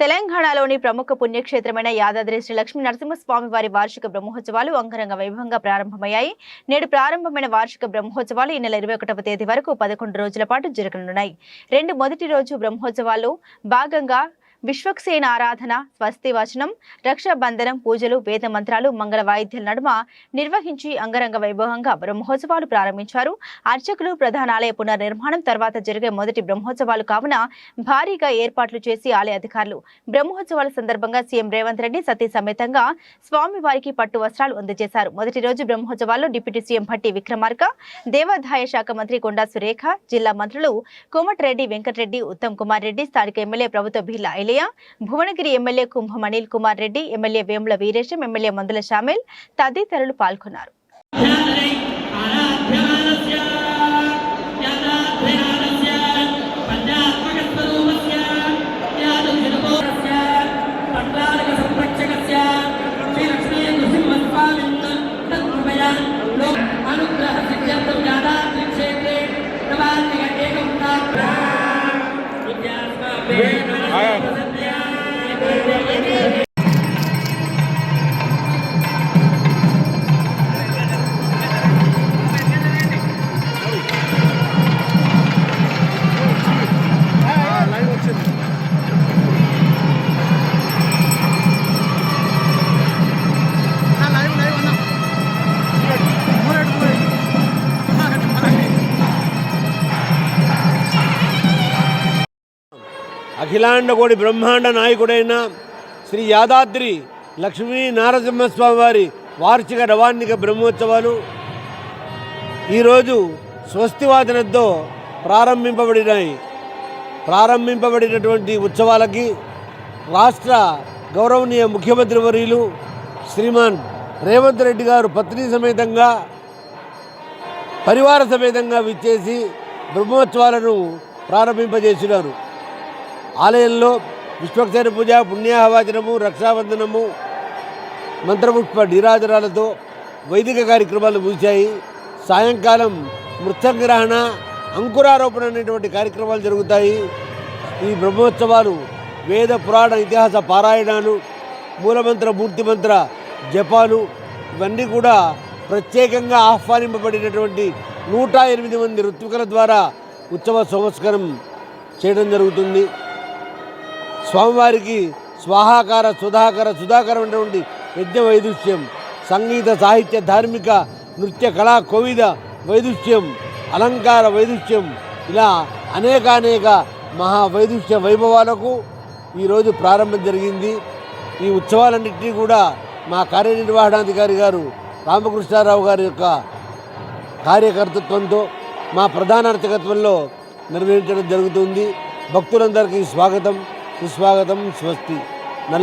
తెలంగాణలోని ప్రముఖ పుణ్యక్షేత్రమైన యాదాద్రి శ్రీ లక్ష్మీ నరసింహస్వామి వారి వార్షిక బ్రహ్మోత్సవాలు అంగరంగ వైభవంగా ప్రారంభమయ్యాయి. నేడు ప్రారంభమైన వార్షిక బ్రహ్మోత్సవాలు ఈ నెల ఇరవై ఒకటవ తేదీ వరకు పదకొండు రోజుల పాటు జరగనున్నాయి. రెండు మొదటి రోజు బ్రహ్మోత్సవాల్లో భాగంగా విశ్వక్సేన ఆరాధన స్వస్తి వచనం రక్షాబంధనం పూజలు వేద మంత్రాలు మంగళ వాయిద్యాల నడుమ నిర్వహించి అంగరంగ వైభవంగా బ్రహ్మోత్సవాలు ప్రారంభించారు. అర్చకులు ప్రధాన ఆలయ పునర్నిర్మాణం తర్వాత జరిగే మొదటి బ్రహ్మోత్సవాలు కావున భారీగా ఏర్పాట్లు చేసి ఆలయ అధికారులు బ్రహ్మోత్సవాల సందర్భంగా సీఎం రేవంత్ రెడ్డి సతీ సమేతంగా స్వామివారికి పట్టు వస్త్రాలు అందజేశారు. మొదటి రోజు బ్రహ్మోత్సవాల్లో డిప్యూటీ సీఎం భట్టి విక్రమార్క దేవాదాయ శాఖ మంత్రి కొండా సురేఖ జిల్లా మంత్రులు కోమటిరెడ్డి వెంకటరెడ్డి ఉత్తమ్ కుమార్ రెడ్డి స్థానిక ఎమ్మెల్యే ప్రభుత్వ బిహిల Ilaiah Bhuvanagiri MLA Kumbham Anil Kumar Reddy MLA Vemula Veeresham MLA Mandula Samel తదితరులు పాల్గొన్నారు. అనుగ్రహ సిద్ధ్యర్థం యాదాద్రి అఖిలాండకోడి బ్రహ్మాండ నాయకుడైన శ్రీ యాదాద్రి లక్ష్మీ నారసింహస్వామి వారి వార్షిక రవాణిక బ్రహ్మోత్సవాలు ఈరోజు స్వస్తివాదనతో ప్రారంభింపబడినాయి. ప్రారంభింపబడినటువంటి ఉత్సవాలకి రాష్ట్ర గౌరవనీయ ముఖ్యమంత్రి వర్యులు శ్రీమాన్ రేవంత్ రెడ్డి గారు పత్ని సమేతంగా పరివార సమేతంగా విచ్చేసి బ్రహ్మోత్సవాలను ప్రారంభింపజేసినారు. ఆలయంలో విశ్వక్సేన పూజ పుణ్యాహవాచనము రక్షాబంధనము మంత్రపుష్ప నీరాజనాలతో వైదిక కార్యక్రమాలు ముగిశాయి. సాయంకాలం మృత్సంగ్రహణ అంకురారోపణ అనేటువంటి కార్యక్రమాలు జరుగుతాయి. ఈ బ్రహ్మోత్సవాలు వేద పురాణ ఇతిహాస పారాయణాలు మూలమంత్ర మూర్తిమంత్ర జపాలు ఇవన్నీ కూడా ప్రత్యేకంగా ఆహ్వానింపబడినటువంటి నూట ఎనిమిది మంది ఋత్వికుల ద్వారా ఉత్సవ సంస్కారం చేయడం జరుగుతుంది. స్వామివారికి స్వాహాకార సుధాకర సుధాకరమైనటువంటి యజ్ఞ వైదుష్యం సంగీత సాహిత్య ధార్మిక నృత్య కళా కోవిద వైదుష్యం అలంకార వైదుష్యం ఇలా అనేకానేక మహా వైదుష్య వైభవాలకు ఈరోజు ప్రారంభం జరిగింది. ఈ ఉత్సవాలన్నింటినీ కూడా మా కార్యనిర్వహణాధికారి గారు రామకృష్ణారావు గారి యొక్క కార్యకర్తృత్వంతో మా ప్రధాన అర్చకత్వంలో నిర్వహించడం జరుగుతుంది. భక్తులందరికీ స్వాగతం. సుస్వాగతం స్వస్తి